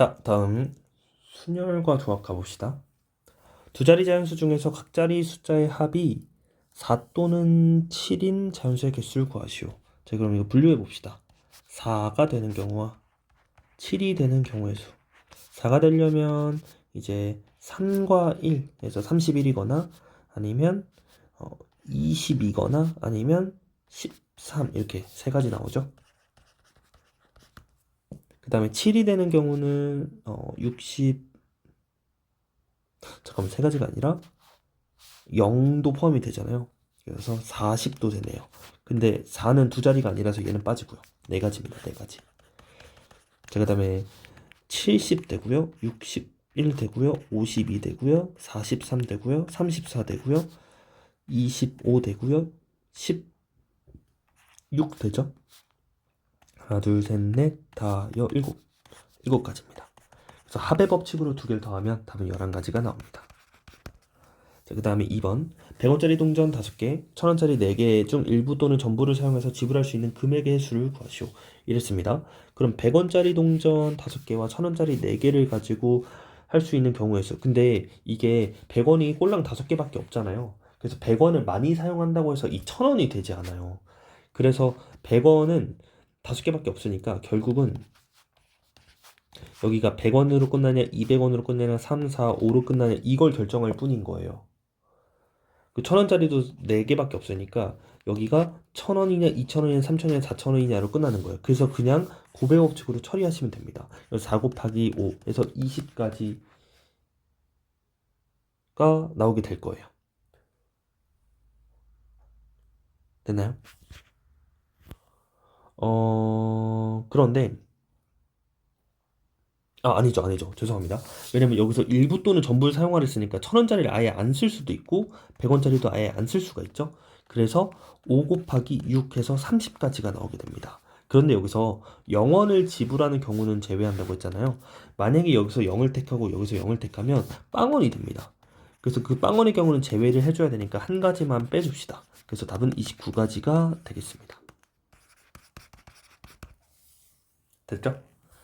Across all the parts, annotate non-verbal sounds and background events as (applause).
자, 다음 순열과 조합 가봅시다. 두 자리 자연수 중에서 각 자리 숫자의 합이 4 또는 7인 자연수의 개수를 구하시오. 자, 그럼 이거 분류해 봅시다. 4가 되는 경우와 7이 되는 경우의 수. 4가 되려면 이제 3과 1에서 31이거나 아니면 어, 22거나 아니면 13 이렇게 세 가지 나오죠. 그 다음에 7이 되는 경우는 어, 60 잠깐만 세 가지가 아니라 0도 포함이 되잖아요. 그래서 40도 되네요. 근데 4는 두 자리가 아니라서 얘는 빠지고요. 네 가지입니다. 네 가지. 자, 그 다음에 70 되고요. 61 되고요. 52 되고요. 43 되고요. 34 되고요. 25 되고요. 16 되죠? 하나, 둘, 셋, 넷, 다, 여, 일곱. 일곱 가지입니다. 그래서 합의 법칙으로 두 개를 더하면 답은 11가지가 나옵니다. 자, 그 다음에 2번. 100원짜리 동전 5개, 1000원짜리 4개 중 일부 또는 전부를 사용해서 지불할 수 있는 금액의 수를 구하시오. 이랬습니다. 그럼 100원짜리 동전 5개와 1000원짜리 4개를 가지고 할 수 있는 경우의 수. 근데 이게 100원이 꼴랑 5개밖에 없잖아요. 그래서 100원을 많이 사용한다고 해서 이 1000원이 되지 않아요. 그래서 100원은 5개밖에 없으니까 결국은 여기가 100원으로 끝나냐, 200원으로 끝나냐, 3, 4, 5로 끝나냐 이걸 결정할 뿐인 거예요. 그 1000원짜리도 4개밖에 없으니까 여기가 1000원이냐, 2000원이냐, 3000원이냐, 4000원이냐로 끝나는 거예요. 그래서 그냥 고배 법칙으로 처리하시면 됩니다. 그래서 4 곱하기 5에서 20까지가 나오게 될 거예요. 됐나요? 어, 그런데 아, 아니죠, 아니죠. 죄송합니다. 왜냐면 여기서 일부 또는 전부를 사용하려 했으니까 천 원짜리를 아예 안 쓸 수도 있고 백 원짜리도 아예 안 쓸 수가 있죠. 그래서 5 곱하기 6 해서 30까지가 나오게 됩니다. 그런데 여기서 0원을 지불하는 경우는 제외한다고 했잖아요. 만약에 여기서 0을 택하고 여기서 0을 택하면 빵원이 됩니다. 그래서 그 빵원의 경우는 제외를 해줘야 되니까 한 가지만 빼줍시다. 그래서 답은 29가지가 되겠습니다. 됐죠?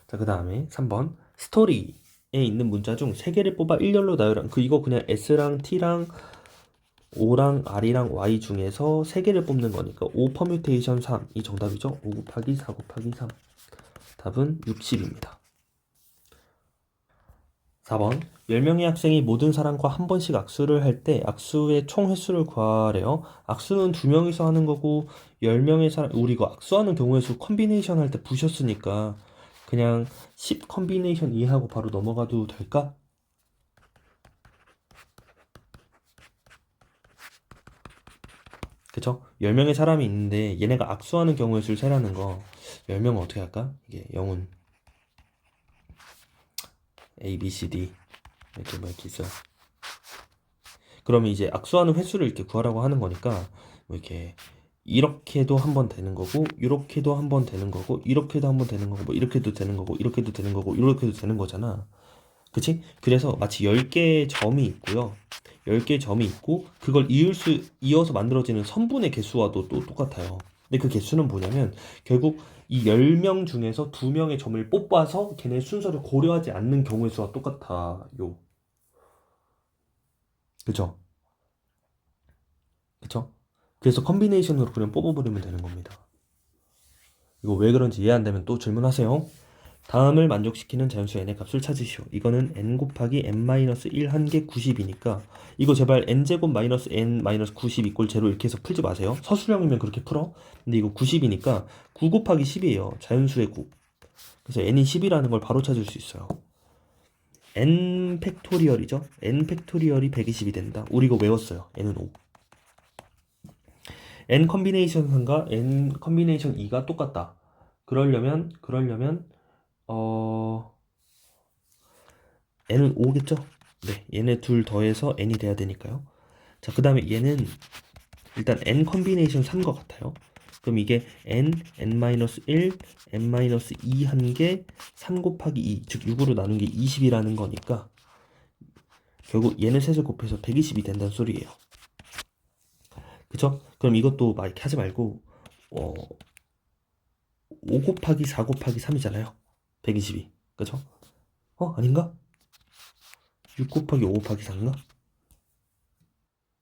자, 그 다음에 3번. 스토리에 있는 문자 중 3개를 뽑아 일렬로 나열한 그 이거 그냥 S랑 T랑 O랑 R이랑 Y 중에서 3개를 뽑는 거니까 5 퍼뮤테이션 3 이 정답이죠. 5 곱하기 4 곱하기 3 답은 60입니다. 4번 10명의 학생이 모든 사람과 한 번씩 악수를 할 때 악수의 총 횟수를 구하래요. 악수는 두 명이서 하는 거고 10명의 사람 우리 이거 악수하는 경우의 수 컨비네이션 할 때 부셨으니까 그냥 10 컨비네이션 이해하고 바로 넘어가도 될까? 그쵸? 10명의 사람이 있는데 얘네가 악수하는 경우의 수를 세라는 거 10명은 어떻게 할까? 이게 영훈 A, B, C, D 이렇게 뭐 이렇게 있어요. 그러면 이제 악수하는 횟수를 이렇게 구하라고 하는 거니까 뭐 이렇게 이렇게도 한 번 되는 거고 이렇게도 한 번 되는 거고 이렇게도 한 번 되는 거고 뭐 이렇게도 되는 거고 이렇게도 되는 거고 이렇게도 되는 거잖아. 그치? 그래서 마치 10개의 점이 있고요. 10개의 점이 있고 그걸 이을 수 이어서 만들어지는 선분의 개수와도 또 똑같아요. 근데 그 개수는 뭐냐면 결국 이 10명 중에서 2명의 점을 뽑아서 걔네 순서를 고려하지 않는 경우의 수와 똑같아요. 그쵸? 그쵸? 그래서 컨비네이션으로 그냥 뽑아버리면 되는 겁니다. 이거 왜 그런지 이해 안 되면 또 질문하세요. 다음을 만족시키는 자연수 n의 값을 찾으시오. 이거는 n 곱하기 n-1 한 개 90이니까 이거 제발 n제곱 마이너스 n 마이너스 90 이꼴 제로 이렇게 해서 풀지 마세요. 서술형이면 그렇게 풀어. 근데 이거 90이니까 9 곱하기 10이에요. 자연수의 9. 그래서 n이 10이라는 걸 바로 찾을 수 있어요. n 팩토리얼이죠. n 팩토리얼이 120이 된다. 우리 이거 외웠어요. n은 5. n 컨비네이션 3과 n 컨비네이션 2가 똑같다. 그러려면 그러려면 어 n은 5겠죠? 네, 얘네 둘 더해서 n이 돼야 되니까요. 자, 그 다음에 얘는 일단 n 컨비네이션 3과 같아요. 그럼 이게 n, n-1, n-2 한 개, 3 곱하기 2, 즉 6으로 나눈 게 20이라는 거니까 결국 얘네 셋을 곱해서 120이 된다는 소리예요. 그쵸? 그럼 이것도 막 이렇게 하지 말고 어, 5 곱하기 4 곱하기 3이잖아요. 120이. 그쵸? 어? 아닌가? 6 곱하기 5 곱하기 4인가?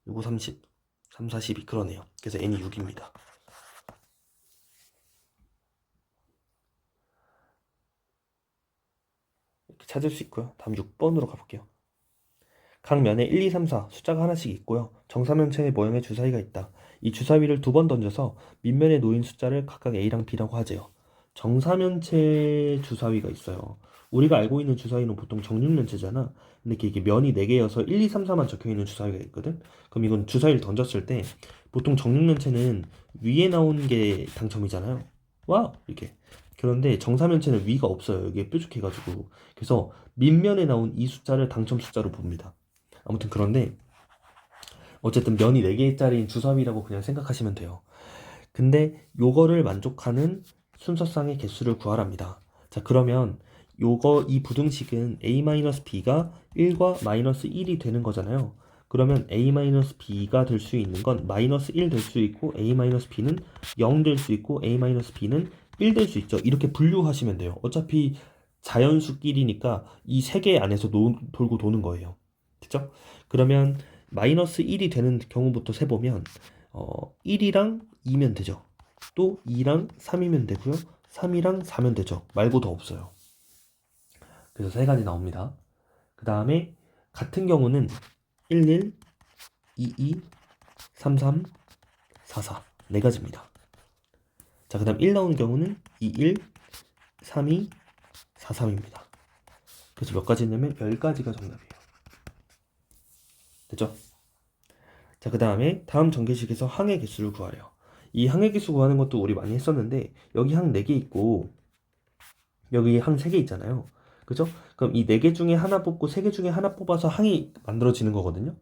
6, 5, 30, 3, 4, 12 그러네요. 그래서 n이 6입니다. 이렇게 찾을 수 있고요. 다음 6번으로 가볼게요. 각 면에 1, 2, 3, 4 숫자가 하나씩 있고요. 정사면체의 모양의 주사위가 있다. 이 주사위를 두 번 던져서 밑면에 놓인 숫자를 각각 A랑 B라고 하재요. 정사면체 주사위가 있어요. 우리가 알고 있는 주사위는 보통 정육면체잖아. 근데 이게 면이 4개여서 1, 2, 3, 4만 적혀 있는 주사위가 있거든. 그럼 이건 주사위를 던졌을 때 보통 정육면체는 위에 나온 게 당첨이잖아요. 와! 이렇게. 그런데 정사면체는 위가 없어요. 여기에 뾰족해가지고. 그래서 밑면에 나온 이 숫자를 당첨 숫자로 봅니다. 아무튼 그런데 어쨌든 면이 4개짜리인 주사위라고 그냥 생각하시면 돼요. 근데 요거를 만족하는 순서상의 개수를 구하랍니다. 자, 그러면 요거 이 부등식은 a-b가 1과 마이너스 1이 되는 거잖아요. 그러면 a-b가 될 수 있는 건 마이너스 1 될 수 있고 a-b는 0 될 수 있고 a-b는 1 될 수 있죠. 이렇게 분류하시면 돼요. 어차피 자연수끼리니까 이 세 개 안에서 노, 돌고 도는 거예요. 됐죠? 그러면 마이너스 1이 되는 경우부터 세보면 어, 1이랑 2면 되죠. 또 2랑 3이면 되고요. 3이랑 4면 되죠. 말고 더 없어요. 그래서 세 가지 나옵니다. 그 다음에 같은 경우는 11, 22, 33, 44 네 가지입니다. 자, 그 다음 1 나오는 경우는 21, 32, 43입니다. 그래서 몇 가지냐면 10가지가 정답이에요. 됐죠? 자, 그 다음에 다음 전개식에서 항의 개수를 구하래요. 이 항의 개수 구하는 것도 우리 많이 했었는데 여기 항 4개 있고 여기 항 3개 있잖아요. 그죠? 그럼 이 4개 중에 하나 뽑고 3개 중에 하나 뽑아서 항이 만들어지는 거거든요.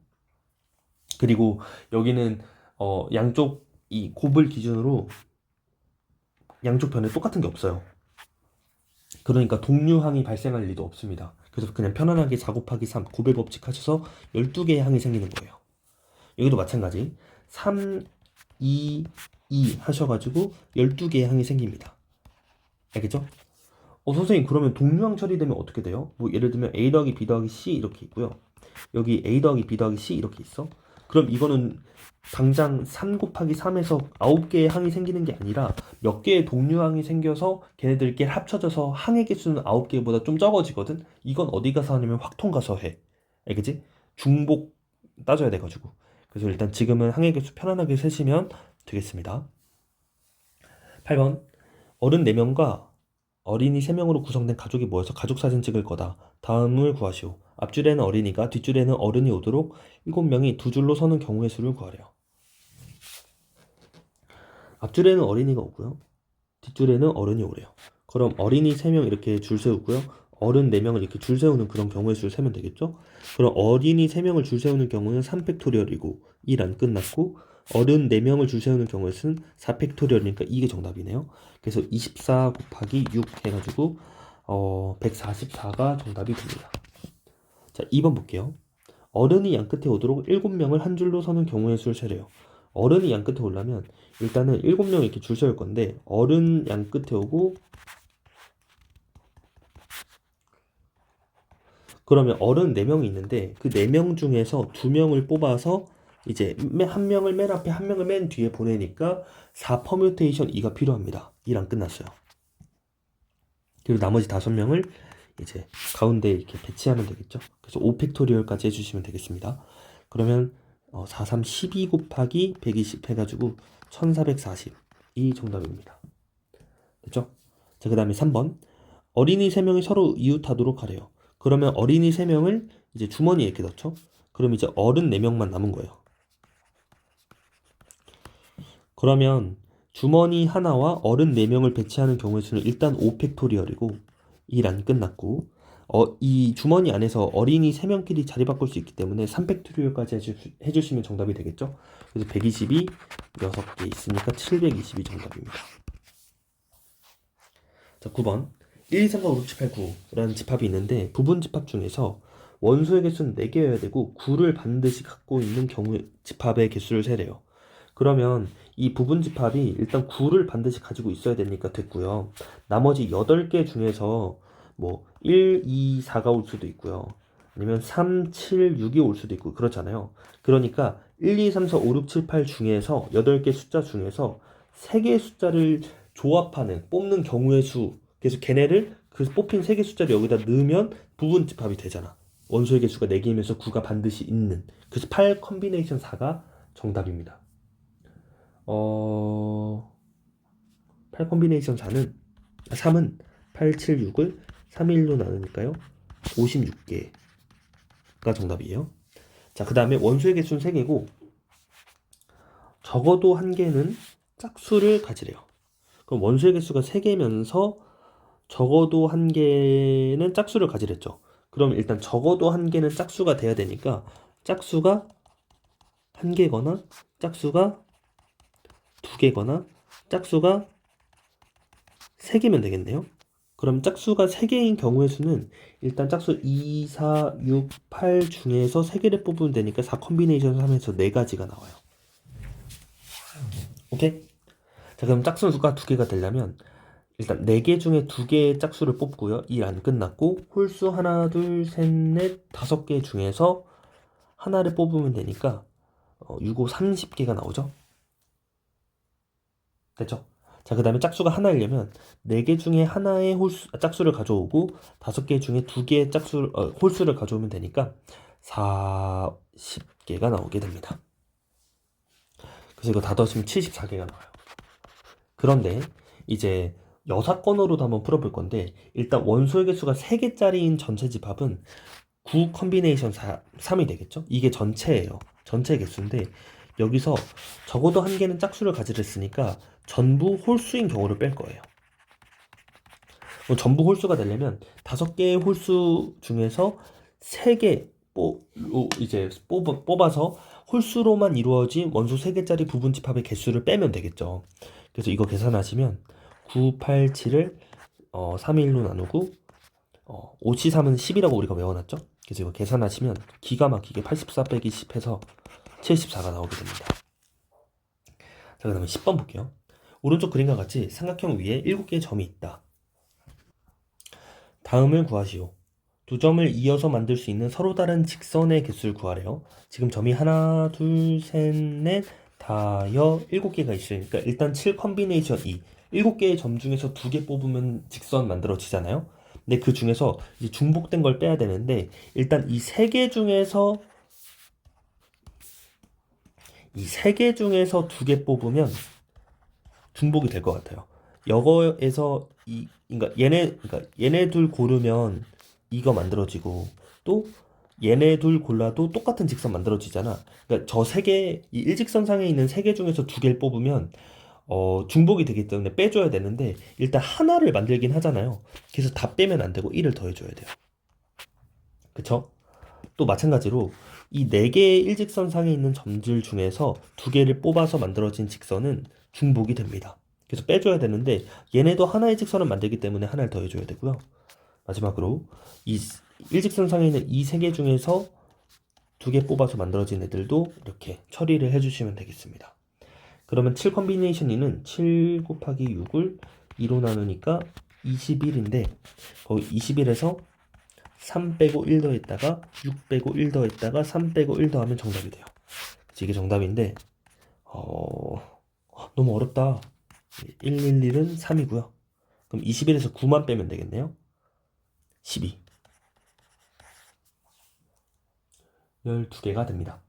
그리고 여기는 어, 양쪽 이 곱을 기준으로 양쪽 변에 똑같은 게 없어요. 그러니까 동류항이 발생할 리도 없습니다. 그래서 그냥 편안하게 4 곱하기 3 곱의 법칙 하셔서 12개의 항이 생기는 거예요. 여기도 마찬가지 3, 2, 2 하셔가지고 12개의 항이 생깁니다. 알겠죠? 어, 선생님 그러면 동류항 처리되면 어떻게 돼요? 뭐 예를 들면 A 더하기 B 더하기 C 이렇게 있고요. 여기 A 더하기 B 더하기 C 이렇게 있어. 그럼 이거는 당장 3 곱하기 3에서 9개의 항이 생기는 게 아니라 몇 개의 동류항이 생겨서 걔네들끼리 합쳐져서 항의 개수는 9개보다 좀 적어지거든? 이건 어디 가서 하냐면 확통 가서 해. 알겠지? 중복 따져야 돼가지고. 그래서 일단 지금은 항의 개수 편안하게 세시면 되겠습니다. 8번. 어른 4명과 어린이 3명으로 구성된 가족이 모여서 가족 사진 찍을 거다. 다음을 구하시오. 앞줄에는 어린이가 뒷줄에는 어른이 오도록 7명이 두 줄로 서는 경우의 수를 구하래요. 앞줄에는 어린이가 오고요. 뒷줄에는 어른이 오래요. 그럼 어린이 3명 이렇게 줄 세우고요. 어른 4명을 이렇게 줄 세우는 그런 경우의 수를 세면 되겠죠? 그럼 어린이 3명을 줄 세우는 경우는 3팩토리얼이고 1안 끝났고 어른 4명을 줄 세우는 경우의 수는 4팩토리얼이니까 이게 정답이네요. 그래서 24 곱하기 6 해가지고 어, 144가 정답이 됩니다. 자, 2번 볼게요. 어른이 양 끝에 오도록 7명을 한 줄로 서는 경우의 수를 세래요. 어른이 양 끝에 오려면 일단은 7명 이렇게 줄 세울 건데 어른 양 끝에 오고 그러면 어른 4명이 있는데 그 4명 중에서 2명을 뽑아서 이제 맨- 한 명을 맨 앞에 한 명을 맨 뒤에 보내니까 4 퍼뮤테이션 2가 필요합니다. 2랑 끝났어요. 그리고 나머지 5명을 이제 가운데 이렇게 배치하면 되겠죠. 그래서 5 팩토리얼까지 해주시면 되겠습니다. 그러면 어, 4, 3, 12 곱하기 120 해가지고 1440이 정답입니다. 됐죠? 자, 그 다음에 3번. 어린이 3명이 서로 이웃하도록 하래요. 그러면 어린이 3명을 이제 주머니에 이렇게 넣죠? 그럼 이제 어른 4명만 남은 거예요. 그러면 주머니 하나와 어른 4명을 배치하는 경우의 수는 일단 5팩토리얼이고 1안 끝났고 어, 이 주머니 안에서 어린이 3명끼리 자리 바꿀 수 있기 때문에 3팩토리얼까지 해주, 해주시면 정답이 되겠죠? 그래서 120이 6개 있으니까 720이 정답입니다. 자, 9번. 1, 2, 3, 4, 5, 6, 7, 8, 9라는 집합이 있는데 부분 집합 중에서 원소의 개수는 4개여야 되고 9를 반드시 갖고 있는 경우에 집합의 개수를 세래요. 그러면 이 부분 집합이 일단 9를 반드시 가지고 있어야 되니까 됐고요. 나머지 8개 중에서 뭐 1, 2, 4가 올 수도 있고요. 아니면 3, 7, 6이 올 수도 있고 그렇잖아요. 그러니까 1, 2, 3, 4, 5, 6, 7, 8 중에서 8개 숫자 중에서 3개의 숫자를 조합하는 뽑는 경우의 수 그래서 걔네를 그 뽑힌 3개 숫자를 여기다 넣으면 부분 집합이 되잖아. 원소의 개수가 4개이면서 9가 반드시 있는 그래서 8 컨비네이션 4가 정답입니다. 어... 8 컨비네이션 4는 3은 8, 7, 6을 3, 1로 나누니까요. 56개가 정답이에요. 자, 그 다음에 원소의 개수는 3개고 적어도 한 개는 짝수를 가지래요. 그럼 원소의 개수가 3개면서 적어도 한 개는 짝수를 가지랬죠. 그럼 일단 적어도 한 개는 짝수가 돼야 되니까 짝수가 한 개거나 짝수가 두 개거나 짝수가 세 개면 되겠네요. 그럼 짝수가 세 개인 경우의 수는 일단 짝수 2, 4, 6, 8 중에서 세 개를 뽑으면 되니까 4 컨비네이션 3에서 네 가지가 나와요. 오케이? 자, 그럼 짝수 수가 두 개가 되려면 일단 네개 중에 두 개의 짝수를 뽑고요. 일안 끝났고 홀수 하나, 둘, 셋, 넷, 다섯 개 중에서 하나를 뽑으면 되니까 어, 6, 5, 30개가 나오죠. 됐죠? 자, 그 다음에 짝수가 하나이려면 네 개 중에 하나의 홀수, 아, 짝수를 가져오고 다섯 개 중에 두 개의 짝수, 어, 홀수를 가져오면 되니까 40개가 나오게 됩니다. 그래서 이거 다 더하시면 74개가 나와요. 그런데 이제 여사건으로도 한번 풀어볼 건데 일단 원소의 개수가 3개짜리인 전체 집합은 9 컨비네이션 4, 3이 되겠죠? 이게 전체예요. 전체 개수인데 여기서 적어도 한 개는 짝수를 가지랬으니까 전부 홀수인 경우를 뺄 거예요. 전부 홀수가 되려면 다섯 개의 홀수 중에서 세개 뽑, 이제 뽑, 뽑아서 홀수로만 이루어진 원소 3개짜리 부분 집합의 개수를 빼면 되겠죠. 그래서 이거 계산하시면 9, 8, 7을 어, 3, 1로 나누고 어, 5, 7, 3은 10이라고 우리가 외워놨죠? 그래서 이거 계산하시면 기가 막히게 84 빼기 10 해서 74가 나오게 됩니다. 자, 그 다음에 10번 볼게요. 오른쪽 그림과 같이 삼각형 위에 7개의 점이 있다. 다음을 구하시오. 두 점을 이어서 만들 수 있는 서로 다른 직선의 개수를 구하래요. 지금 점이 하나, 둘, 셋, 넷, 다여, 일곱 개가 있으니까 일단 7 컨비네이션 2. 일곱 개의 점 중에서 두개 뽑으면 직선 만들어지잖아요. 근데 그 중에서 중복된 걸 빼야 되는데 일단 이세개 중에서 이 세 개 중에서 두 개 뽑으면 중복이 될 것 같아요. 여거에서 이 그러니까 얘네 그러니까 얘네 둘 고르면 이거 만들어지고 또 얘네 둘 골라도 똑같은 직선 만들어지잖아. 그러니까 저 세 개 이 일직선상에 있는 세 개 중에서 두 개를 뽑으면 어, 중복이 되기 때문에 빼줘야 되는데 일단 하나를 만들긴 하잖아요. 그래서 다 빼면 안 되고 1을 더해줘야 돼요. 그쵸? 또 마찬가지로 이 네 개의 일직선상에 있는 점들 중에서 두 개를 뽑아서 만들어진 직선은 중복이 됩니다. 그래서 빼줘야 되는데 얘네도 하나의 직선을 만들기 때문에 하나를 더해줘야 되고요. 마지막으로 이 일직선상에 있는 이 세 개 중에서 두 개 뽑아서 만들어진 애들도 이렇게 처리를 해주시면 되겠습니다. 그러면 7 컨비네이션 2는 7 곱하기 6을 2로 나누니까 21인데 거기 21에서 3 빼고 1 더했다가 6 빼고 1 더했다가 3 빼고 1 더하면 정답이 돼요. 그래서 이게 정답인데 어... 너무 어렵다. 111은 3이고요. 그럼 21에서 9만 빼면 되겠네요. 12. 12개가 됩니다.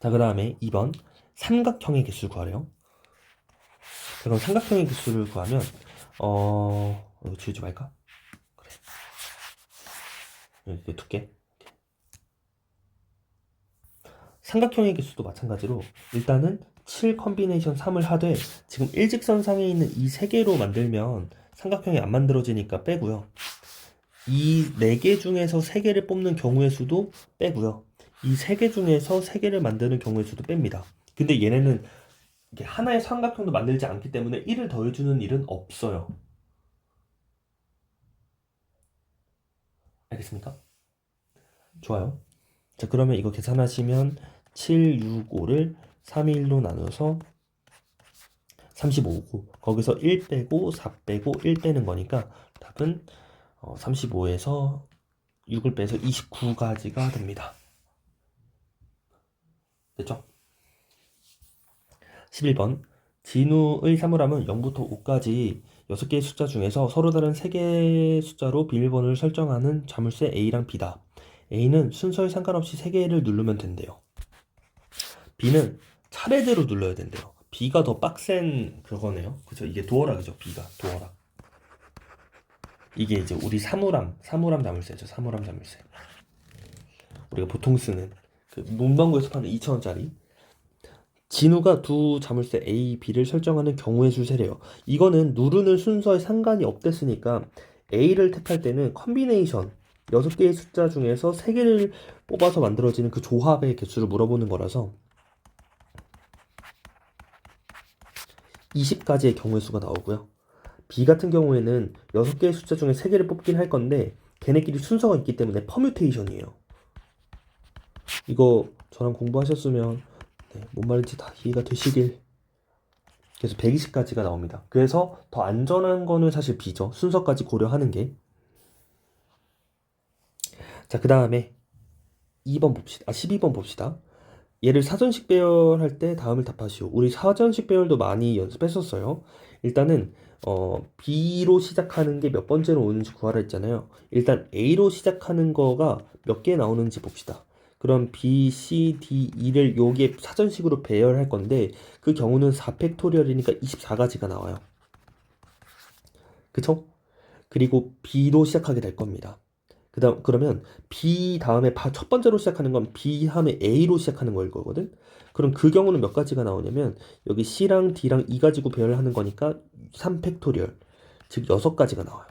자, 그 다음에 2번 삼각형의 개수를 구하래요. 자, 그럼 삼각형의 개수를 구하면 어... 지우지 말까? 이렇게 두께. 삼각형의 개수도 마찬가지로 일단은 7 컨비네이션 3을 하되 지금 일직선상에 있는 이 세 개로 만들면 삼각형이 안 만들어지니까 빼고요. 이 네 개 중에서 세 개를 뽑는 경우의 수도 빼고요. 이 세 개 중에서 세 개를 만드는 경우의 수도 뺍니다. 근데 얘네는 하나의 삼각형도 만들지 않기 때문에 1을 더해주는 일은 없어요. 알겠습니까? 좋아요. 자, 그러면 이거 계산하시면 7, 6, 5를 3, 1로 나눠서 35고 거기서 1 빼고 4 빼고 1 빼는 거니까 답은 어, 35에서 6을 빼서 29가지가 됩니다. 됐죠? 11번 진우의 사물함은 0부터 5까지 6개의 숫자 중에서 서로 다른 3개의 숫자로 비밀번호를 설정하는 자물쇠 A랑 B다. A는 순서에 상관없이 3개를 누르면 된대요. B는 차례대로 눌러야 된대요. B가 더 빡센 그거네요. 그죠? 이게 도어락이죠. B가 도어락. 이게 이제 우리 사물함, 사물함 자물쇠죠. 사물함 자물쇠. 우리가 보통 쓰는 그 문방구에서 파는 2,000원짜리. 진우가 두 자물쇠 A, B를 설정하는 경우의 수 세래요. 이거는 누르는 순서에 상관이 없댔으니까 A를 택할 때는 컨비네이션 6개의 숫자 중에서 3개를 뽑아서 만들어지는 그 조합의 개수를 물어보는 거라서 20가지의 경우의 수가 나오고요. B 같은 경우에는 6개의 숫자 중에 3개를 뽑긴 할 건데 걔네끼리 순서가 있기 때문에 퍼뮤테이션이에요. 이거 저랑 공부하셨으면 네, 뭔 말인지 다 이해가 되시길. 그래서 120까지가 나옵니다. 그래서 더 안전한 거는 사실 B죠. 순서까지 고려하는 게. 자, 그 다음에 2번 봅시다. 아, 12번 봅시다. 얘를 사전식 배열할 때 다음을 답하시오. 우리 사전식 배열도 많이 연습했었어요. 일단은 어, B로 시작하는 게 몇 번째로 오는지 구하라 했잖아요. 일단 A로 시작하는 거가 몇 개 나오는지 봅시다. 그럼 B, C, D, E를 여기에 사전식으로 배열할 건데 그 경우는 4팩토리얼이니까 24가지가 나와요. 그쵸? 그리고 B로 시작하게 될 겁니다. 그 다음, 그러면 B 다음에 바- 첫 번째로 시작하는 건 B 다음에 A로 시작하는 거일 거거든? 그럼 그 경우는 몇 가지가 나오냐면 여기 C랑 D랑 E 가지고 배열하는 거니까 3팩토리얼. 즉 6가지가 나와요.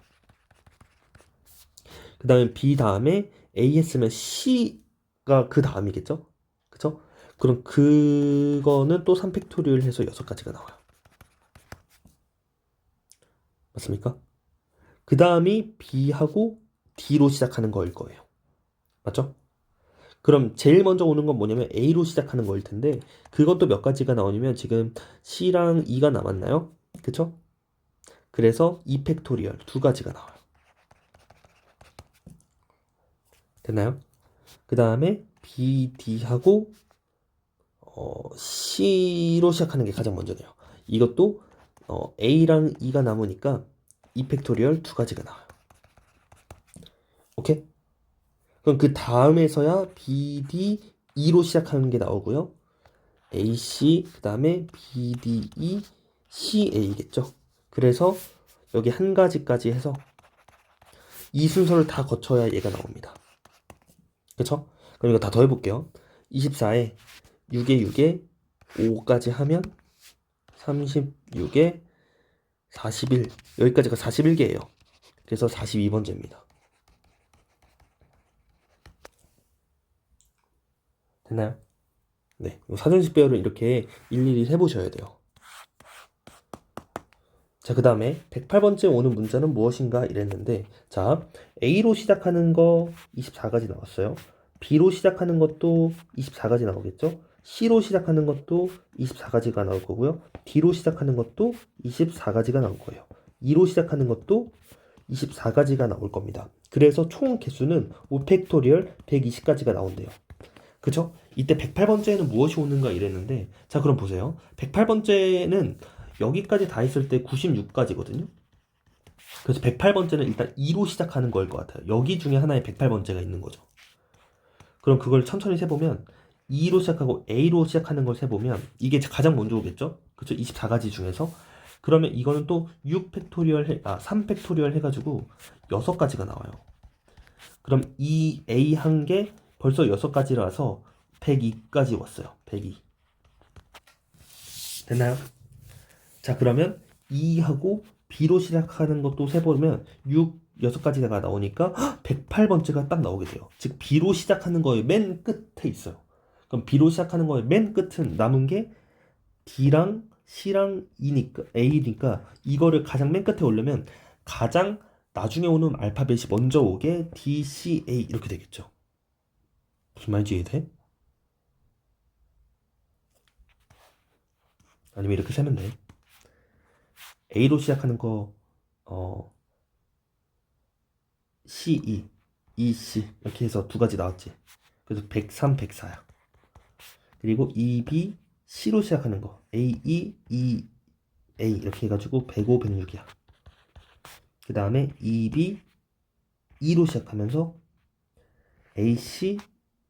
그 다음에 B 다음에 A 했으면 C가 그 다음이겠죠? 그쵸? 그럼 그거는 또 3팩토리얼 해서 6가지가 나와요. 맞습니까? 그 다음이 B하고 D로 시작하는 거일 거예요. 맞죠? 그럼 제일 먼저 오는 건 뭐냐면 A로 시작하는 거일 텐데 그것도 몇 가지가 나오냐면 지금 C랑 E가 남았나요? 그쵸? 그래서 2팩토리얼 두 가지가 나와요. 됐나요? 그 다음에 B, D하고 어, C로 시작하는 게 가장 먼저네요. 이것도 어, A랑 E가 남으니까 2팩토리얼 두 가지가 나와요. 오케이? 그럼 그 다음에서야 B, D, E로 시작하는 게 나오고요. A, C, 그 다음에 B, D, E, C, A겠죠. 그래서 여기 한 가지까지 해서 이 순서를 다 거쳐야 얘가 나옵니다. 그쵸? 그럼 이거 다 더해볼게요. 24에 6에 6에 5까지 하면 36에 41 여기까지가 41개예요. 그래서 42번째입니다. 됐나요? 네, 이 사전식 배열을 이렇게 일일이 세보셔야 돼요. 자, 그 다음에 108번째 오는 문자는 무엇인가 이랬는데, 자, A로 시작하는 거 24가지 나왔어요. B로 시작하는 것도 24가지 나오겠죠? C로 시작하는 것도 24가지가 나올 거고요. D로 시작하는 것도 24가지가 나올 거예요. E로 시작하는 것도 24가지가 나올 겁니다. 그래서 총 개수는 5팩토리얼 120가지가 나온대요. 그쵸? 이때 108번째는 무엇이 오는가 이랬는데, 자, 그럼 보세요. 108번째는 여기까지 다 있을 때 96가지거든요. 그래서 108번째는 일단 2로 시작하는 거일 것 같아요. 여기 중에 하나에 108번째가 있는 거죠. 그럼 그걸 천천히 세보면 2로 시작하고 A로 시작하는 걸 세보면 이게 가장 먼저 오겠죠? 그쵸? 24가지 중에서. 그러면 이거는 또 6팩토리얼 해, 아, 3팩토리얼 해가지고 6가지가 나와요. 그럼 이 A 한 개 벌써 6가지라서 102까지 왔어요. 102. 됐나요? 자, 그러면 2하고 B로 시작하는 것도 세보면 6, 6가지가 나오니까 108번째가 딱 나오게 돼요. 즉, B로 시작하는 거의 맨 끝에 있어요. 그럼 B로 시작하는 거의 맨 끝은 남은 게 D랑 C랑 E니까, A니까 이거를 가장 맨 끝에 올려면 가장 나중에 오는 알파벳이 먼저 오게 D, C, A 이렇게 되겠죠. 무슨 말인지 이해돼? 아니면 이렇게 세면 돼. A로 시작하는 거, 어, CE, EC 이렇게 해서 두 가지 나왔지. 그래서 103, 104야. 그리고 EB, C로 시작하는 거 AE, E, A 이렇게 해가지고 105, 106이야. 그 다음에 EB, E로 시작하면서 AC,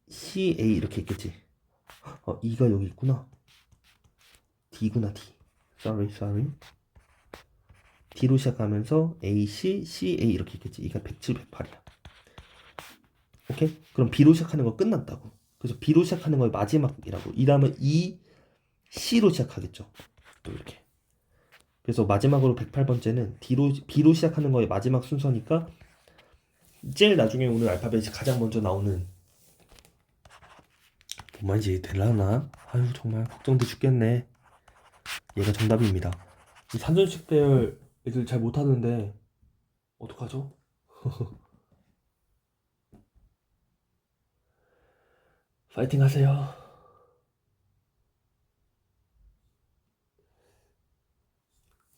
CA 이렇게 있겠지. 어, E가 여기 있구나. D구나 D. Sorry, sorry. D로 시작하면서 A, C, C, A 이렇게 있겠지. 이가 107, 108이야. 오케이? 그럼 B로 시작하는 거 끝났다고. 그래서 B로 시작하는 거의 마지막이라고. 이 다음은 E, C로 시작하겠죠. 또 이렇게. 그래서 마지막으로 108번째는 D로, B로 시작하는 거의 마지막 순서니까 제일 나중에 오늘 알파벳이 가장 먼저 나오는 뭔 말인지 되려나? 아유 정말 걱정돼 죽겠네. 얘가 정답입니다. 이 산전식 대열 애들 잘 못하는데 어떡하죠? (laughs) 파이팅 하세요.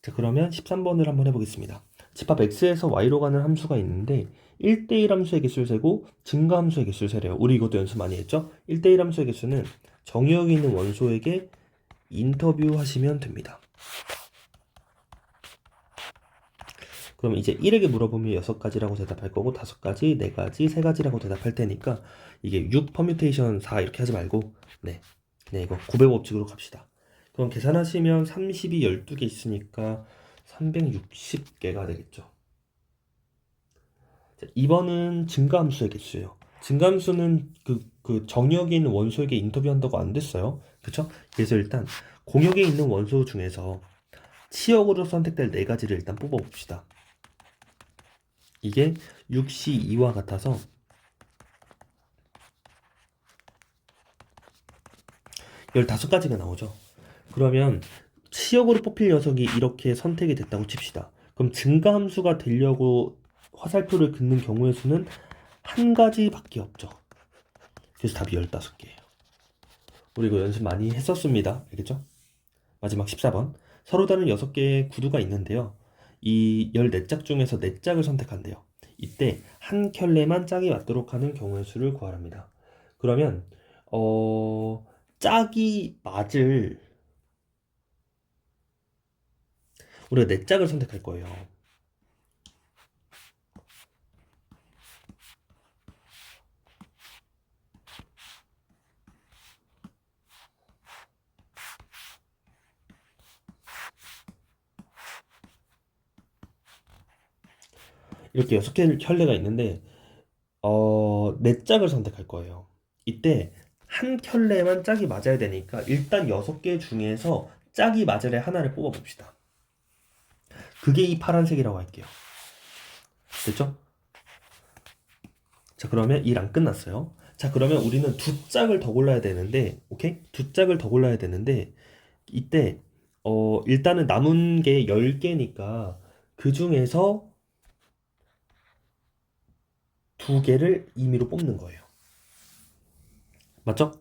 자 그러면 13번을 한번 해보겠습니다. 집합 x에서 y로 가는 함수가 있는데 1대1 함수의 개수를 세고 증가 함수의 개수를 세래요. 우리 이것도 연습 많이 했죠? 1대1 함수의 개수는 정의역이 있는 원소에게 인터뷰하시면 됩니다. 그럼 이제 1에게 물어보면 6가지라고 대답할 거고 5가지, 4가지, 3가지라고 대답할 테니까 이게 6 퍼뮤테이션 4 이렇게 하지 말고 네, 그냥 이거 900 법칙으로 갑시다. 그럼 계산하시면 30이 12개 있으니까 360개가 되겠죠. 자, 2번은 증가함수의 개수예요. 증가함수는 그, 그 정역에 있는 원소에게 인터뷰한다고 안 됐어요. 그쵸? 그래서 일단 공역에 있는 원소 중에서 치역으로 선택될 네 가지를 일단 뽑아봅시다. 이게 6시 2와 같아서 열다섯 가지가 나오죠. 그러면 치역으로 뽑힐 녀석이 이렇게 선택이 됐다고 칩시다. 그럼 증가함수가 되려고 화살표를 긋는 경우의 수는 한 가지밖에 없죠. 그래서 답이 15개예요. 우리 이거 연습 많이 했었습니다. 알겠죠? 마지막 14번. 서로 다른 6개의 구두가 있는데요. 이 14짝 중에서 4짝을 선택한대요. 이때 한 켤레만 짝이 맞도록 하는 경우의 수를 구하랍니다. 그러면 어 짝이 맞을 우리가 네 짝을 선택할 거예요. 이렇게 여섯 개 켤레가 있는데 어, 네 짝을 선택할 거예요. 이때 한 켤레만 짝이 맞아야 되니까 일단 여섯 개 중에서 짝이 맞을 애 하나를 뽑아 봅시다. 그게 이 파란색이라고 할게요. 됐죠? 자, 그러면 일 안 끝났어요. 자, 그러면 우리는 두 짝을 더 골라야 되는데, 오케이? 두 짝을 더 골라야 되는데, 이때, 어, 일단은 남은 게 10개니까, 그 중에서 두 개를 임의로 뽑는 거예요. 맞죠?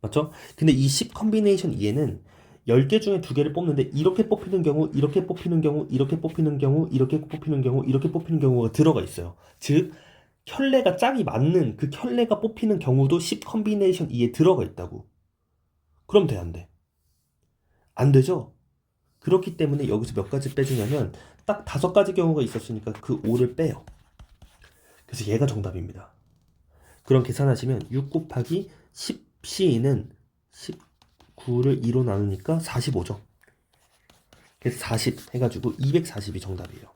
맞죠? 근데 이 10 컨비네이션 2에는 10개 중에 두 개를 뽑는데 이렇게 뽑히는 경우, 이렇게 뽑히는 경우, 이렇게 뽑히는 경우, 이렇게 뽑히는 경우, 이렇게 뽑히는 경우가 들어가 있어요. 즉 켤레가 짝이 맞는 그 켤레가 뽑히는 경우도 10 컨비네이션 2에 들어가 있다고. 그럼 돼, 안 돼? 안 되죠? 그렇기 때문에 여기서 몇 가지 빼주냐면 딱 다섯 가지 경우가 있었으니까 그 5를 빼요. 그래서 얘가 정답입니다. 그럼 계산하시면 6 곱하기 10c는 19를 2로 나누니까 45죠. 그래서 40 해가지고 240이 정답이에요.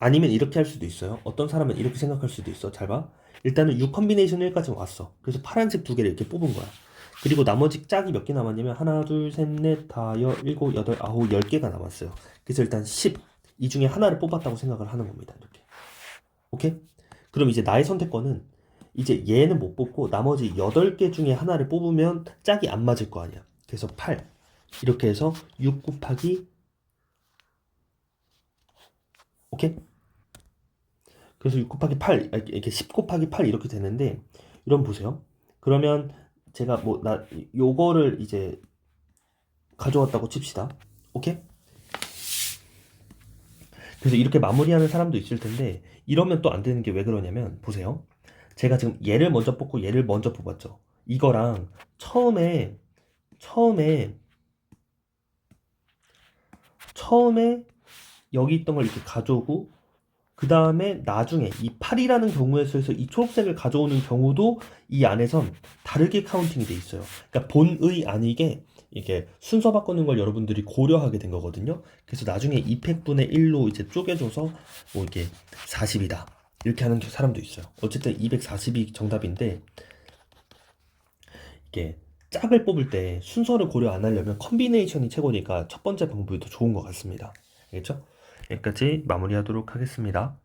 아니면 이렇게 할 수도 있어요. 어떤 사람은 이렇게 생각할 수도 있어. 잘 봐. 일단은 6 컨비네이션 1까지 왔어. 그래서 파란색 두 개를 이렇게 뽑은 거야. 그리고 나머지 짝이 몇 개 남았냐면 하나, 둘, 셋, 넷, 다, 여, 일곱, 여덟, 아홉, 열 개가 남았어요. 그래서 일단 10. 이 중에 하나를 뽑았다고 생각을 하는 겁니다. 이렇게. 오케이? 그럼 이제 나의 선택권은 이제 얘는 못 뽑고 나머지 8개 중에 하나를 뽑으면 짝이 안 맞을 거 아니야. 그래서 8. 이렇게 해서 6 곱하기 오케이? 그래서 6 곱하기 8 이렇게 10 곱하기 8 이렇게 되는데 이런 보세요. 그러면 제가 뭐 나 요거를 이제 가져왔다고 칩시다. 오케이? 그래서 이렇게 마무리하는 사람도 있을 텐데 이러면 또 안 되는 게 왜 그러냐면 보세요. 제가 지금 얘를 먼저 뽑고 얘를 먼저 뽑았죠. 이거랑 처음에 처음에 처음에 여기 있던 걸 이렇게 가져오고 그 다음에 나중에 이 8이라는 경우에 있어서 이 초록색을 가져오는 경우도 이 안에선 다르게 카운팅이 돼 있어요. 그러니까 본의 아니게 이게 순서 바꾸는 걸 여러분들이 고려하게 된 거거든요. 그래서 나중에 200분의 1로 이제 쪼개줘서 뭐 이게 40이다. 이렇게 하는 사람도 있어요. 어쨌든 240이 정답인데 이게 짝을 뽑을 때 순서를 고려 안 하려면 컨비네이션이 최고니까 첫 번째 방법이 더 좋은 것 같습니다. 알겠죠? 여기까지 마무리하도록 하겠습니다.